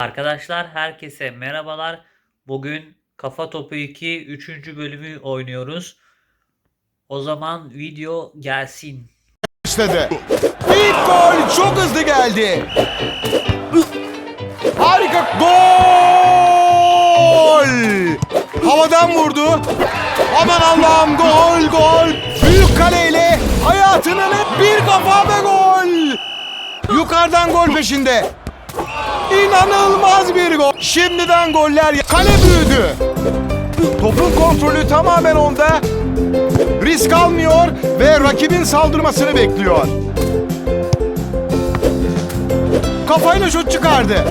Arkadaşlar herkese merhabalar. Bugün Kafa Topu 2 3. bölümü oynuyoruz. O zaman video gelsin. başladı. İlk gol çok hızlı geldi. Harika gol! Havadan vurdu. Aman Allah'ım gol gol. Büyük kaleyle hayatının bir kafa ve gol. Yukarıdan gol peşinde. İnanılmaz bir gol. Şimdiden goller. Kale büyüdü. Topun kontrolü tamamen onda. Risk almıyor ve rakibin saldırmasını bekliyor. Kafayla şut çıkardı.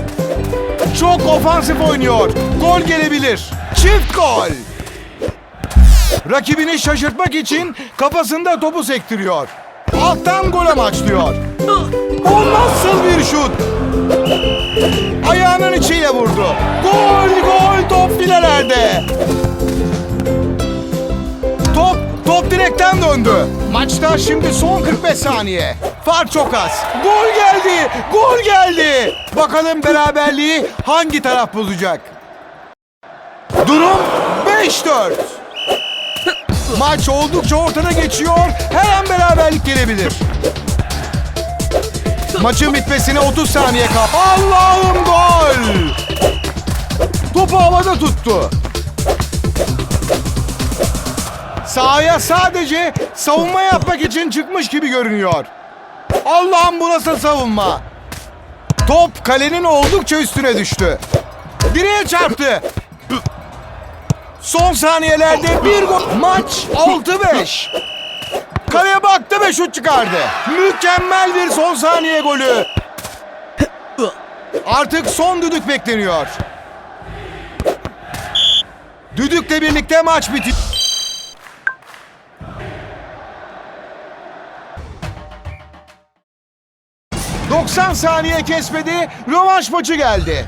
Çok ofansif oynuyor. Gol gelebilir. Çift gol. Rakibini şaşırtmak için kafasında topu sektiriyor. Alttan gol amaçlıyor. O nasıl bir şut? Ayağının içiyle vurdu. Gol gol top filelerde. Top, top direkten döndü. Maçta şimdi son 45 saniye. Fark çok az. Gol geldi, gol geldi. Bakalım beraberliği hangi taraf bozacak? Durum 5-4. Maç oldukça ortada geçiyor. Her an beraberlik gelebilir. Maçın bitmesine 30 saniye kal. Allah'ım gol! Topu havada tuttu. Sahaya sadece savunma yapmak için çıkmış gibi görünüyor. Allah'ım bu nasıl savunma? Top kalenin oldukça üstüne düştü. Direğe çarptı. Son saniyelerde bir gol. Maç 6-5. Kaleye baktı ve şut çıkardı. Mükemmel bir son saniye golü. Artık son düdük bekleniyor. Düdükle birlikte maç bitiyor. 90 saniye kesmedi. Rövanş maçı geldi.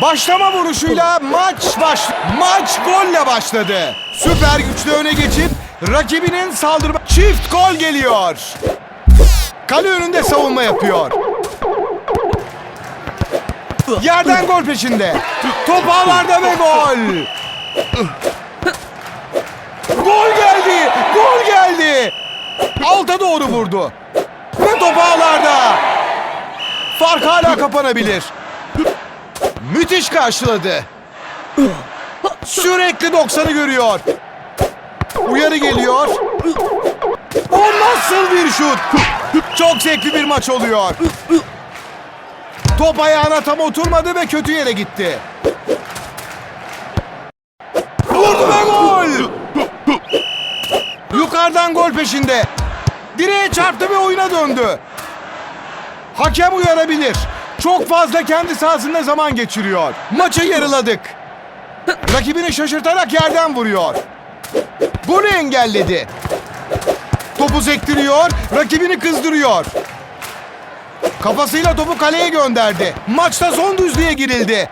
Başlama vuruşuyla maç baş maç golle başladı. Süper güçlü öne geçip rakibinin saldırma çift gol geliyor. Kale önünde savunma yapıyor. Yerden gol peşinde. Top ağlarda ve gol. Gol geldi. Gol geldi. Alta doğru vurdu. Ve top ağlarda. Fark hala kapanabilir. Müthiş karşıladı. Sürekli 90'ı görüyor. Uyarı geliyor. O nasıl bir şut? Çok zevkli bir maç oluyor. Top ayağına tam oturmadı ve kötü yere gitti. Vurdu ve gol! Yukarıdan gol peşinde. Direğe çarptı ve oyuna döndü. Hakem uyarabilir. Çok fazla kendi sahasında zaman geçiriyor. Maçı yarıladık. Rakibini şaşırtarak yerden vuruyor. Bunu engelledi. Topu sektiriyor, rakibini kızdırıyor. Kafasıyla topu kaleye gönderdi. Maçta son düzlüğe girildi.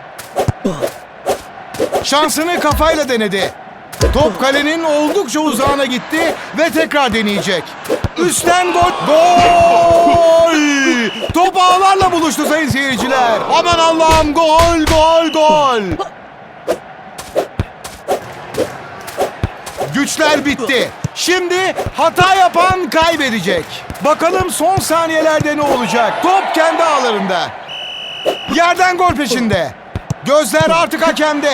Şansını kafayla denedi. Top kalenin oldukça uzağına gitti ve tekrar deneyecek. Üstten gol. Gol! Top ağlarla buluştu sayın seyirciler. Aman Allah'ım gol gol gol. Güçler bitti. Şimdi hata yapan kaybedecek. Bakalım son saniyelerde ne olacak? Top kendi ağlarında. Yerden gol peşinde. Gözler artık hakemde.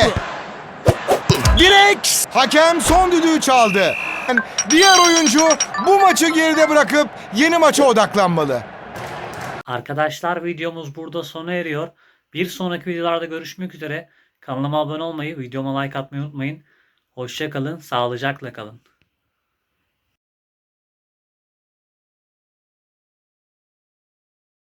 Direkt hakem son düdüğü çaldı. Diğer oyuncu bu maçı geride bırakıp yeni maça odaklanmalı. Arkadaşlar videomuz burada sona eriyor. Bir sonraki videolarda görüşmek üzere. Kanalıma abone olmayı, videoma like atmayı unutmayın. Hoşça kalın, sağlıcakla kalın.